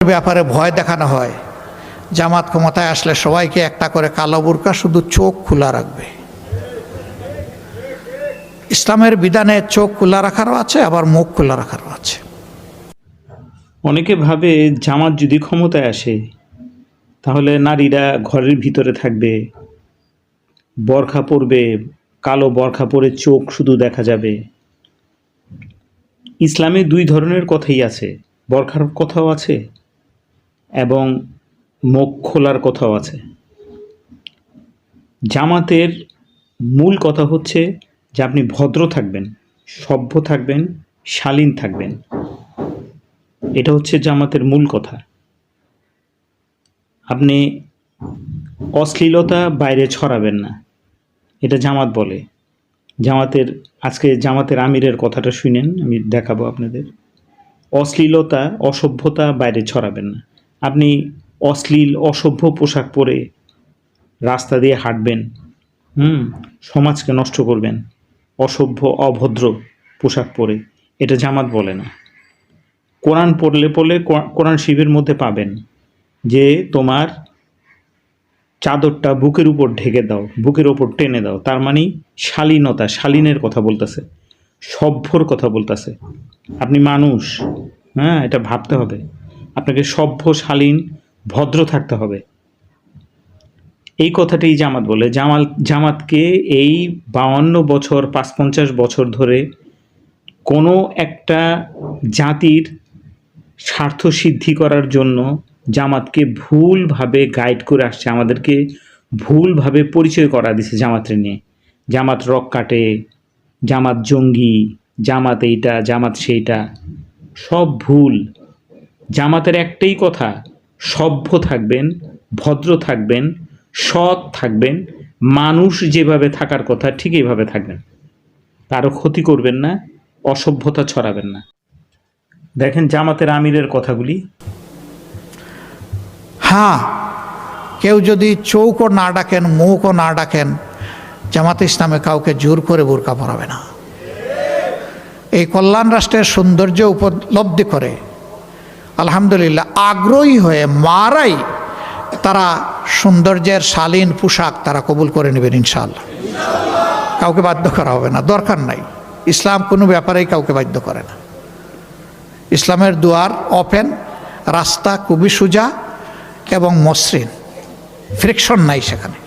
ব্যাপারে ভয় দেখানো হয়। জামাত ক্ষমতায় আসলে সবাইকে একটা করে কালো বুরকা শুধু চোখ খোলা রাখবে। ইসলামের বিধানে চোখ খোলা রাখারও আছে, আবার মুখ খোলা রাখারও আছে। অনেকে ভাবে জামাত যদি ক্ষমতায় আসে, তাহলে নারীরা ঘরের ভিতরে থাকবে, বরখা পরবে, কালো বরখা পরে চোখ শুধু দেখা যাবে। ইসলামে দুই ধরনের কথাই আছে, বরখার কথাও আছে এবং মুখ খোলার কথাও আছে। জামাতের মূল কথা হচ্ছে যে আপনি ভদ্র থাকবেন, সভ্য থাকবেন, শালীন থাকবেন। এটা হচ্ছে জামাতের মূল কথা। আপনি অশ্লীলতা বাইরে ছড়াবেন না। এটা জামাত বলে। জামাতের, আজকে জামাতের আমিরের কথাটা শুনেন, আমি দেখাবো আপনাদের। অশ্লীলতা, অসভ্যতা বাইরে ছড়াবেন না। আপনি অশ্লীল, অসভ্য পোশাক পরে রাস্তা দিয়ে হাঁটবেন, হুম, সমাজকে নষ্ট করবেন, অসভ্য, অভদ্র পোশাক পরে, এটা জামাত বলে না। কোরআন পড়লে পড়লে কোরআন শিবের মধ্যে পাবেন যে তোমার চাদরটা বুকের উপর ঢেকে দাও, বুকের ওপর টেনে দাও, তার মানে শালীনতা, শালীনের কথা বলতেছে, সভ্যর কথা বলতেছে। আপনি মানুষ হ্যাঁ এটা ভাবতে হবে। আপনাকে সভ্য, শালীন, ভদ্র থাকতে হবে। এই কথাটি জামাত বলে। জামাল, জামাতকে এই বাউান্ন বছর পাঁচ পঞ্চাশ বছর ধরে কোনো একটা জাতির স্বার্থ সিদ্ধি করার জন্য জামাতকে ভুলভাবে গাইড করে আসছে। আমাদেরকে ভুলভাবে পরিচয় করা দিছে জামাতের নিয়ে। জামাত রক কাটে, জামাত জঙ্গি, জামাত এইটা, জামাত সেইটা, সব ভুল। জামাতের একটাই কথা, সভ্য থাকবেন, ভদ্র থাকবেন, সৎ থাকবেন, মানুষ যেভাবে থাকার কথা ঠিক এইভাবে থাকবেন। কারও ক্ষতি করবেন না, অসভ্যতা ছড়াবেন না। দেখেন জামাতের আমিরের কথাগুলি। হ্যাঁ কেউ যদি চৌকও না ডাকেন, মুখও না ডাকেন, জামাত ইসলামে কাউকে জোর করে বোরকা পরাবে না। এই কল্যাণ রাষ্ট্রের সৌন্দর্য উপলব্ধি করে আলহামদুলিল্লাহ, আগ্রহী হয়ে মারাই তারা সৌন্দর্যের শালীন পোশাক তারা কবুল করে নেবেন ইনশাআল্লাহ। কাউকে বাধ্য করা হবে না, দরকার নাই। ইসলাম কোনো ব্যাপারেই কাউকে বাধ্য করে না। ইসলামের দুয়ার ওপেন রাস্তা খুবই সোজা এবং মসৃণ ফ্রিকশন নাই সেখানে।